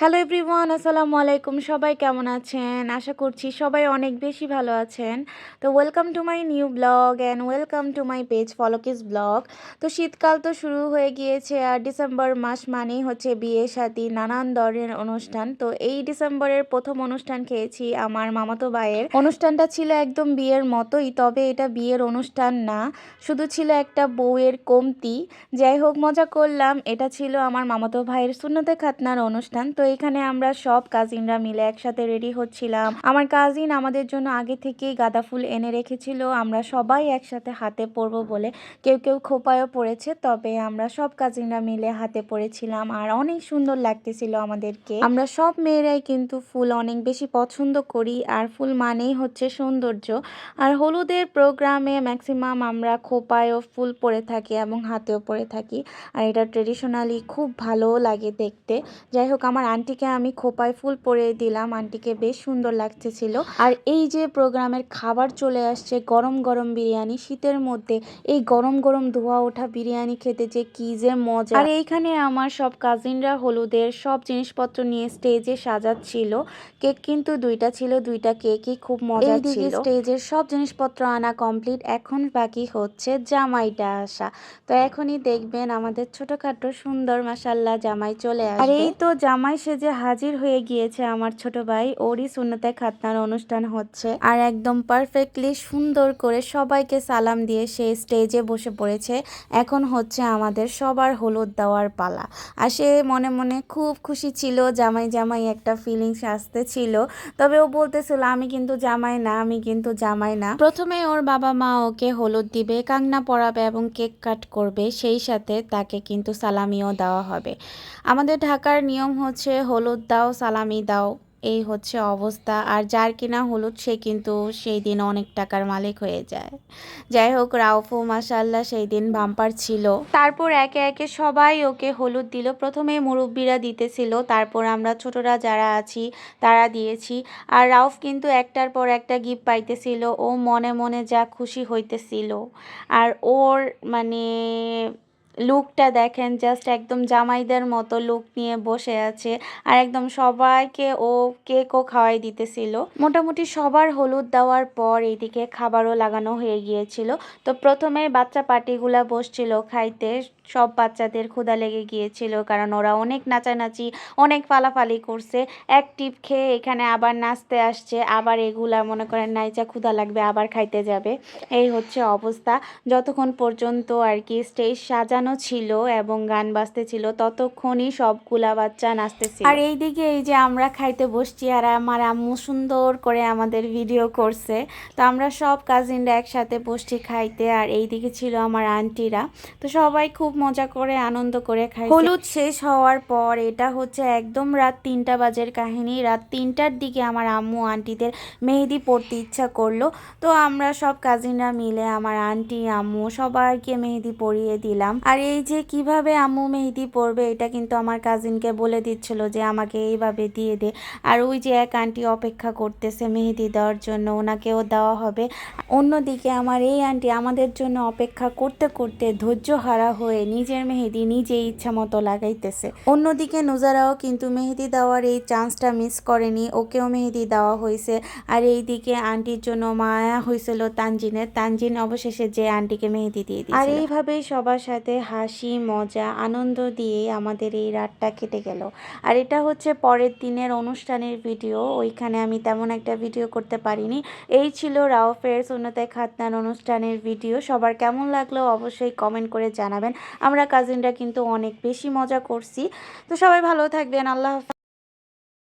Hello everyone আসসালামু আলাইকুম। সবাই কেমন আছেন? আশা করছি সবাই অনেক বেশি ভালো আছেন। তো welcome to my new blog and welcome to my page ফলোকিস blog তো শীতকাল তো শুরু হয়ে গিয়েছে আর ডিসেম্বর মাস মানেই হচ্ছে বিয়ে, সাথী, নানান ধরনের অনুষ্ঠান। তো এই ডিসেম্বরের প্রথম অনুষ্ঠান খেয়েছি আমার মামাতো ভাইয়ের। অনুষ্ঠানটা ছিল একদম বিয়ের মতোই, তবে এটা বিয়ের অনুষ্ঠান না। শুধু ছিল একটা বউয়ের কমতি। যাই হোক, মজা করলাম। এটা ছিল আমার মামাতো ভাইয়ের শূন্যতে খাতনার অনুষ্ঠান। তো এখানে আমরা সব কাজিনরা মিলে একসাথে রেডি হচ্ছিলাম। আমার কাজিন আমাদের জন্য আগে থেকেই গাঁদা ফুল এনে রেখেছিল। আমরা সবাই একসাথে হাতে পরবো বলে কেউ কেউ খোপায়ও পড়েছে, তবে আমরা সব কাজিনরা মিলে হাতে পড়েছিলাম আর অনেক সুন্দর লাগতেছিল আমাদেরকে। আমরা সব মেয়েরাই কিন্তু ফুল অনেক বেশি পছন্দ করি আর ফুল মানেই হচ্ছে সৌন্দর্য। আর হলুদের প্রোগ্রামে ম্যাক্সিমাম আমরা খোপায়ও ফুল পরে থাকি এবং হাতেও পরে থাকি। আর এটা ট্রেডিশনালি খুব ভালো লাগে দেখতে। যাই হোক, আমার আন্টিকে আমি খোপায় ফুল পরে দিলাম। আন্টিকে বেশ সুন্দর লাগতেছিল আর এই যে প্রোগ্রামের খাবার চলে আসছে গরম গরম বিরিয়ানি শীতের মধ্যে এই গরম গরম ধোয়া ওঠা বিরিয়ানি খেতে যে কি যে মজা। আর এইখানে আমার সব কাজিনরা হলুদের সব জিনিসপত্র নিয়ে স্টেজে সাজাচ্ছিল। কেক কিন্তু দুইটা ছিল দুইটা কেকই খুব মজা ছিল। স্টেজের সব জিনিসপত্র আনা কমপ্লিট এখন বাকি হচ্ছে জামাইটা আসা। তো এখনই দেখবেন আমাদের ছোটখাটো সুন্দর মাসাল্লাহ জামাই চলে আসবে। আর এই তো জামাই সেজে হাজির হয়ে গিয়েছে আমার ছোট ভাই, ওরই সুন্নতে খাতনার অনুষ্ঠান হচ্ছে। আর একদম পারফেক্টলি সুন্দর করে সবাইকে সালাম দিয়ে সে স্টেজে বসে পড়েছে। এখন হচ্ছে আমাদের সবার হলুদ দেওয়ার পালা। আর সে মনে মনে খুব খুশি ছিল, জামাই জামাই একটা ফিলিংস আসতে ছিল। তবে ও বলতেছিল, আমি কিন্তু জামাই না, আমি কিন্তু জামাই না। প্রথমে ওর বাবা মা ওকে হলুদ দিবে কাংনা পরাবে এবং কেক কাট করবে, সেই সাথে তাকে কিন্তু সালামিও দেওয়া হবে। আমাদের ঢাকার নিয়ম হচ্ছে হলুদ দাও, সালামি দাও, এই হচ্ছে অবস্থা। আর যার কিনা হলুদ, সে কিন্তু সেই দিন অনেক টাকার মালিক হয়ে যায়। যাই হোক, রাউফু মাসাল্লাহ সেই দিন বাম্পার ছিল। তারপর একে একে সবাই ওকে হলুদ দিল। প্রথমে মুরব্বীরা দিতেছিল, তারপর আমরা ছোটরা যারা আছি, তারা দিয়েছি। আর রাউফ কিন্তু একটার পর একটা গিফট পাইতেছিল। ও মনে মনে যা খুশি হইতেছিল। আর ওর মানে লুকটা দেখেন জাস্ট একদম জামাইদের মতো লুক নিয়ে বসে আছে। আর একদম সবাইকে ও কেকও খাওয়াই দিতেছিল। মোটামুটি সবার হলুদ দেওয়ার পর এইদিকে খাবারও লাগানো হয়ে গিয়েছিল। তো প্রথমে বাচ্চা পার্টিগুলা বসছিল খাইতে, সব বাচ্চাদের ক্ষুধা লেগে গিয়েছিল কারণ ওরা অনেক নাচানাচি, অনেক ফালাফালি করছে। এক টিপ খেয়ে এখানে আবার নাচতে আসছে, আবার এগুলা মনে করেন নাইচা ক্ষুধা লাগবে আবার খাইতে যাবে। এই হচ্ছে অবস্থা। যতক্ষণ পর্যন্ত আর কি স্টেজ সাজানো বাজানো ছিল এবং গান বাজতে ছিল ততক্ষণই সবগুলা বাচ্চা নাচতেছিল। আর এইদিকে এই যে আমরা খাইতে বসছি আর আমার আম্মু সুন্দর করে আমাদের ভিডিও করছে। তো আমরা সব কাজিনরা একসাথে বসছি খাইতে আর এইদিকে ছিল আমার আন্টিরা তো সবাই খুব মজা করে আনন্দ করে খাই হলুদ শেষ হওয়ার পর এটা হচ্ছে একদম রাত তিনটা বাজের কাহিনী। রাত তিনটার দিকে আমার আম্মু আন্টিদের মেহেদি পড়তে ইচ্ছা করল। তো আমরা সব কাজিনরা মিলে আমার আন্টি আম্মু সবাইকে মেহেদি পরিয়ে দিলাম। আর আর এই যে কীভাবে আম্মু মেহেদি পরবে, এটা কিন্তু আমার কাজিনকে বলে দিচ্ছিল যে আমাকে এইভাবে দিয়ে দে। আর ওই যে এক আন্টি অপেক্ষা করতেছে মেহেদি দেওয়ার জন্য, ওনাকেও দেওয়া হবে। অন্যদিকে আমার এই আন্টি আমাদের জন্য অপেক্ষা করতে করতে ধৈর্য হারা হয়ে নিজের মেহেদি নিজে ইচ্ছা মতো লাগাইতেছে। অন্যদিকে নুজারাও কিন্তু মেহেদি দেওয়ার এই চান্সটা মিস করেনি, ওকেও মেহেদি দেওয়া হয়েছে। আর এই দিকে আন্টির জন্য মায়া হয়েছিল তানজিনের, তানজিন অবশেষে যে আন্টিকে মেহেদি দিয়ে দিয়েছে আর এইভাবেই সবার সাথে হাসি, মজা, আনন্দ দিয়ে আমাদের এই রাতটা কেটে গেল। আর এটা হচ্ছে পরের দিনের অনুষ্ঠানের ভিডিও। ওইখানে আমি তেমন একটা ভিডিও করতে পারিনি। এই ছিল রাও ফেয়ার্স সুন্নতায় খাতনার অনুষ্ঠানের ভিডিও। সবার কেমন লাগল অবশ্যই কমেন্ট করে জানাবেন। আমরা কাজিনরা কিন্তু অনেক বেশি মজা করছি। তো সবাই ভালো থাকবেন। আল্লাহ